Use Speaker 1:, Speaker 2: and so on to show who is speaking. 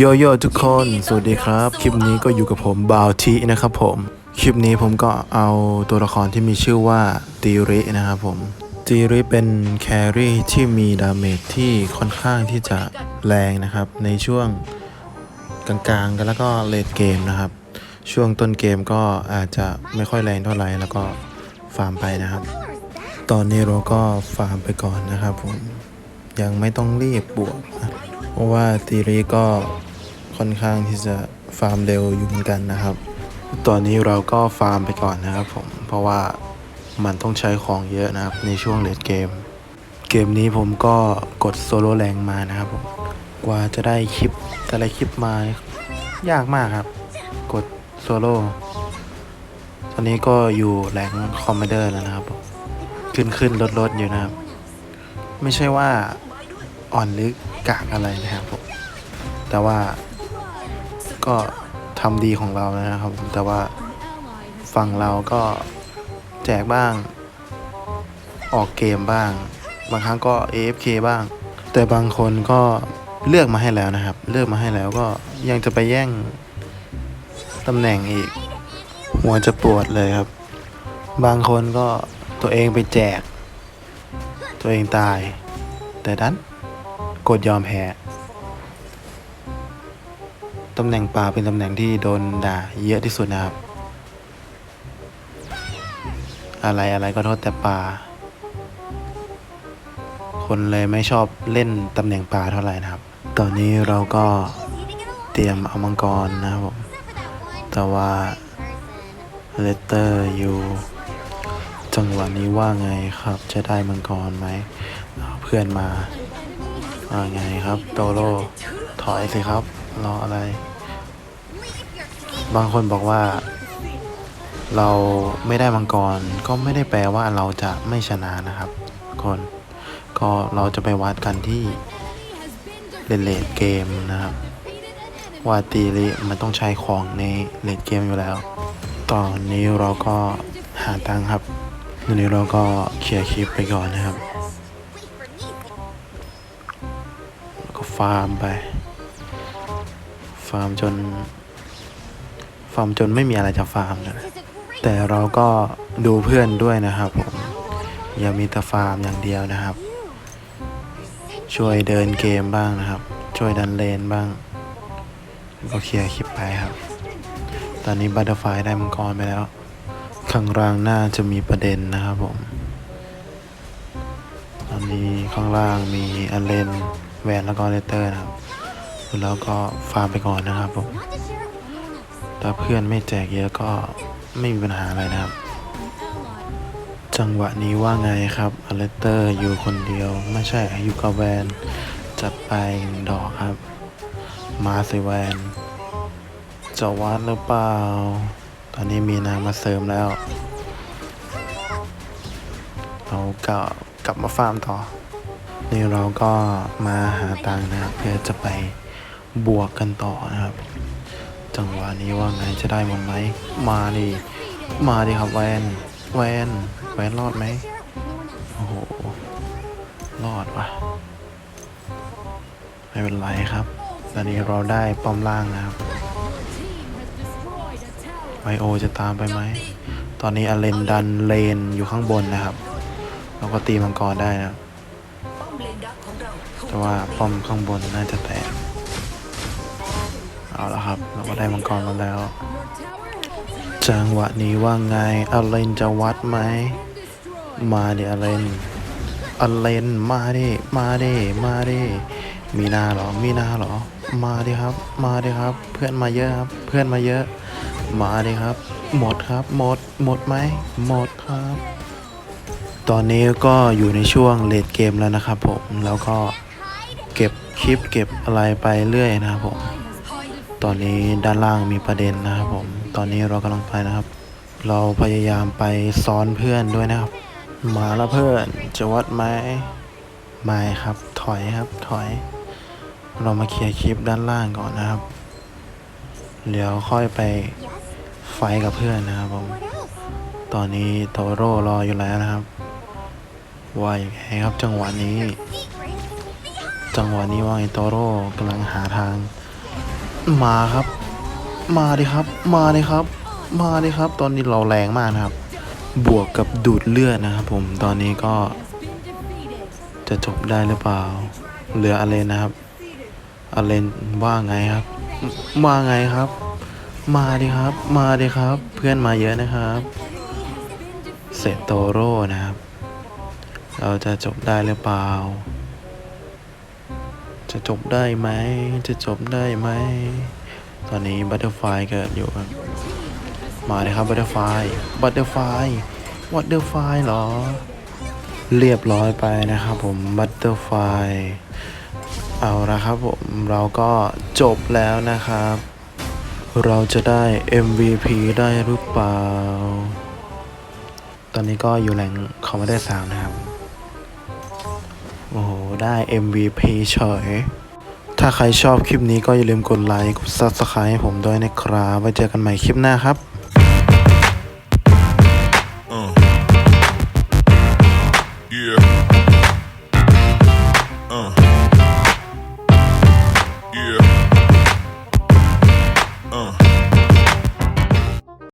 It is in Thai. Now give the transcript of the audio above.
Speaker 1: โยโย่ทุกคน สวัสดีครับ คลิปนี้ก็อยู่กับผมบาวทีนะครับผม คลิปนี้ผมก็เอาตัวละครที่มีชื่อว่าตีรินะครับผม ตีริเป็นแครี่ที่มีดาเมจที่ค่อนข้างที่จะแรงนะครับ ในช่วงกลางๆกันแล้วก็เลดเกมนะครับ ช่วงต้นเกมก็อาจจะไม่ค่อยแรงเท่าไหร่แล้วก็ฟาร์มไปนะครับ ตอนนี้เราก็ฟาร์มไปก่อนนะครับผม ยังไม่ต้องรีบบวกนะเพราะว่าตีรีก็ ค่อนข้างที่จะฟาร์มเร็วอยู่เหมือนกันนะครับ ตอนนี้เราก็ฟาร์มไปก่อนนะครับผม เพราะว่ามันต้องใช้ของเยอะนะครับในช่วงเลดเกม เกมนี้ผมก็กดโซโล่แรงมานะครับผมกว่าจะได้คลิปแต่ละคลิปมายากมากครับ กดโซโล่ตอนนี้ก็อยู่แรงคอมมานเดอร์แล้วนะครับ ขึ้นขึ้นลดลดอยู่นะครับ ไม่ใช่ว่าอ่อนหรือกากอะไรนะครับผมแต่ว่า ก็ทำดีของเรานะครับ แต่ว่าฝั่งเราก็แจกบ้าง ออกเกมบ้าง บางครั้งก็ AFK บ้าง แต่บางคนก็เลือกมาให้แล้วนะครับ เลือกมาให้แล้วก็ยังจะไปแย่งตำแหน่งอีก หัวจะปวดเลยครับ บางคนก็ตัวเองไปแจก ตัวเองตาย แต่ดันกดยอมแพ้ ตำแหน่งป่าเป็นตำแหน่งที่โดนด่าเยอะที่สุดนะครับ อะไรอะไรก็โทษแต่ป่า คนเลยไม่ชอบเล่นตำแหน่งป่าเท่าไหร่นะครับ ตอนนี้เราก็เตรียมเอามังกรนะครับผม แต่ว่าเลตเตอร์อยู่จังหวะนี้ว่าไงครับ จะได้มังกรไหม เพื่อนมาว่าไงครับ โตโรถอยสิครับ รออะไร บางคนบอกว่า เราไม่ได้มังกรก็ไม่ได้แปลว่าเราจะไม่ชนะนะครับคนก็เราจะไปวัดกันที่เลนเลดเกมนะครับว่าตีริมันต้องใช้ของในเลดเกมอยู่แล้ว ตอนนี้เราก็หาตังค์ครับวันนี้เราก็เคลียร์คลิปไปก่อนนะครับแล้วก็ฟาร์มไป ฟาร์มจน ฟาร์มจนไม่มีอะไรจะฟาร์มเลยแต่เราก็ดูเพื่อนด้วยนะครับผม อย่ามีแต่ฟาร์มอย่างเดียวนะครับ ช่วยเดินเกมบ้างนะครับ ช่วยดันเลนบ้างแล้วก็เคลียร์คลิปไปครับ ตอนนี้บัตเตอร์ไฟได้มังกรไปแล้ว ข้างล่างน่าจะมีประเด็นนะครับผม ตอนนี้ข้างล่างมีอันเลนแวนแล้วก็เลเตอร์นะครับ แล้วก็ฟาร์มไปก่อนนะครับผมถ้าเพื่อนไม่แจกเยอะก็ไม่มีปัญหาอะไรนะครับ จังหวะนี้ว่าไงครับอเลเตอร์อยู่คนเดียว ไม่ใช่อยู่กับแวนจัดไปดอกครับ มาสิแวนจะวัดหรือเปล่า ตอนนี้มีนางมาเสริมแล้ว เราก็กลับมาฟาร์มต่อ นี่เราก็มาหาตังนะครับ เพื่อจะไป บวกกันต่อนะครับ จังหวะนี้ว่าไงจะได้มันไหมมาดิมาดิครับแวนแวนแวนรอดไหมโอ้โหรอดว่ะไม่เป็นไรครับ ตอนนี้เราได้ป้อมล่างนะครับไวโอจะตามไปไหม ตอนนี้อเลนดันเลนอยู่ข้างบนนะครับ เราก็ตีมังกรได้นะ แต่ว่าป้อมข้างบนน่าจะแตก เอาละครับ เราก็ได้มังกรมาแล้ว จังหวะนี้ว่าไงอเลนจะวัดไหม มาดิอเลนอเลนมาดิมาดิมาดิมีนาเหรอ มีนาเหรอ มาดิครับ มาดิครับ เพื่อนมาเยอะครับ เพื่อนมาเยอะ มาดิครับ หมดครับ หมด หมดไหม หมดครับ ตอนนี้ก็อยู่ในช่วงเลดเกมแล้วนะครับผม แล้วก็เก็บคลิปเก็บอะไรไปเรื่อยนะครับผม ตอนนี้ด้านล่างมีประเด็นนะครับผม ตอนนี้เรากำลังไปนะครับ เราพยายามไปซ้อนเพื่อนด้วยนะครับ มาแล้วเพื่อนจะวัดไหมไม่ครับ ถอยครับถอย เรามาเคลียร์คลิปด้านล่างก่อนนะครับ เดี๋ยวค่อยไปไฟกับเพื่อนนะครับผมตอนนี้โตโร่รออยู่แล้วนะครับ ว่าอย่างไงครับจังหวะนี้ จังหวะนี้ว่าไงโตโร่กำลังหาทาง มาครับ มาดิครับ มาดิครับ มาดิครับ ตอนนี้เราแรงมากนะครับ บวกกับดูดเลือดนะครับผม ตอนนี้ก็จะจบได้หรือเปล่า เหลืออเลนนะครับอเลนว่าไงครับว่าไงครับ มาดิครับ มาดิครับ เพื่อนมาเยอะนะครับเซโตโร่นะครับ เราจะจบได้หรือเปล่า จะจบได้ไหม จะจบได้ไหม ตอนนี้บัตเตอร์ไฟเกิดอยู่ครับ มาเลยครับบัตเตอร์ไฟบัตเตอร์ไฟบัตเตอร์ไฟเหรอ เรียบร้อยไปนะครับผมบัตเตอร์ไฟเอาละครับผมเราก็จบแล้วนะครับ เราจะได้ MVP ได้หรือเปล่า ตอนนี้ก็อยู่แหล่งคอมมานเดอร์สามนะครับ ได้ MVP เฉย ถ้าใครชอบคลิปนี้ก็อย่าลืมกดไลค์กด Subscribe ให้ผมด้วยนะครับ ไว้เจอกันใหม่คลิปหน้าครับ